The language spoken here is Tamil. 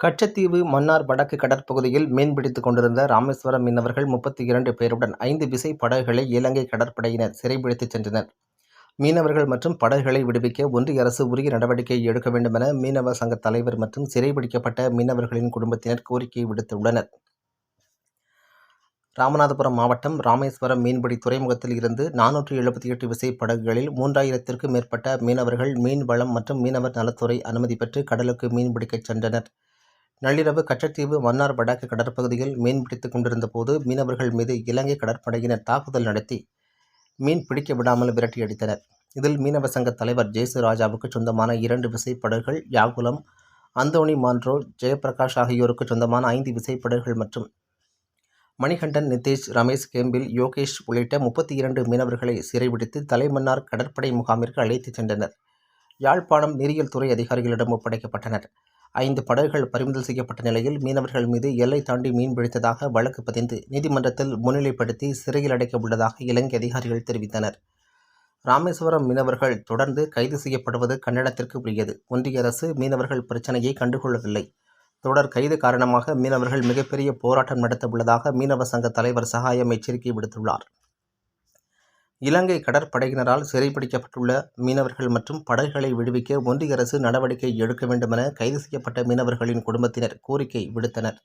கச்சத்தீவு மன்னார் வடக்கு கடற்பகுதியில் மீன்பிடித்துக் கொண்டிருந்த ராமேஸ்வரம் மீனவர்கள் முப்பத்தி இரண்டு பேருடன் ஐந்து விசை படகுகளை இலங்கை கடற்படையினர் சிறைபிடித்துச் சென்றனர். மீனவர்கள் மற்றும் படகுகளை விடுவிக்க ஒன்றிய அரசு உரிய நடவடிக்கை எடுக்க வேண்டுமென மீனவ சங்க தலைவர் மற்றும் சிறைபிடிக்கப்பட்ட மீனவர்களின் குடும்பத்தினர் கோரிக்கை விடுத்துள்ளனர். ராமநாதபுரம் மாவட்டம் ராமேஸ்வரம் மீன்பிடி துறைமுகத்தில் இருந்து நானூற்று எழுபத்தி எட்டு விசை படகுகளில் மூன்றாயிரத்திற்கும் மேற்பட்ட மீனவர்கள் மீன்வளம் மற்றும் மீனவர் நலத்துறை அனுமதி பெற்று கடலுக்கு மீன்பிடிக்கச் சென்றனர். நள்ளிரவு கச்சத்தீவு மன்னார் வடக்கு கடற்பகுதியில் மீன்பிடித்துக் கொண்டிருந்த போது மீனவர்கள் மீது இலங்கை கடற்படையினர் தாக்குதல் நடத்தி மீன் பிடிக்க விடாமல் விரட்டியடித்தனர். இதில் மீனவ சங்க தலைவர் ஜேசுராஜாவுக்கு சொந்தமான இரண்டு விசைப்படர்கள் யாகுலம், அந்தோணி மான்ரோ, ஜெயபிரகாஷ் ஆகியோருக்கு சொந்தமான ஐந்து விசைப்படர்கள் மற்றும் மணிகண்டன், நிதேஷ், ரமேஷ், கேம்பில், யோகேஷ் உள்ளிட்ட முப்பத்தி இரண்டு மீனவர்களை சிறைபிடித்து தலைமன்னார் கடற்படை முகாமிற்கு அழைத்துச் சென்றனர். யாழ்ப்பாணம் நீரியல் துறை அதிகாரிகளிடம் ஒப்படைக்கப்பட்டனர். ஐந்து படகுகள் பறிமுதல் செய்யப்பட்ட நிலையில் மீனவர்கள் மீது எல்லை தாண்டி மீன் பிடித்ததாக வழக்கு பதிந்து நீதிமன்றத்தில் முன்னிலைப்படுத்தி சிறையில் அடைக்க உள்ளதாக இலங்கை அதிகாரிகள் தெரிவித்தனர். ராமேஸ்வரம் மீனவர்கள் தொடர்ந்து கைது செய்யப்படுவது கண்டனத்திற்கு உரியது. ஒன்றிய அரசு மீனவர்கள் பிரச்சனையை கண்டுகொள்ளவில்லை. தொடர் கைது காரணமாக மீனவர்கள் மிகப்பெரிய போராட்டம் நடத்த உள்ளதாக மீனவ சங்க தலைவர் சகாயம் எச்சரிக்கை விடுத்துள்ளார். இலங்கை கடற்படையினரால் சிறைப்பிடிக்கப்பட்டுள்ள மீனவர்கள் மற்றும் படகுகளை விடுவிக்க ஒன்றிய அரசு நடவடிக்கை எடுக்க வேண்டுமென கைது செய்யப்பட்ட மீனவர்களின் குடும்பத்தினர் கோரிக்கை விடுத்தனர்.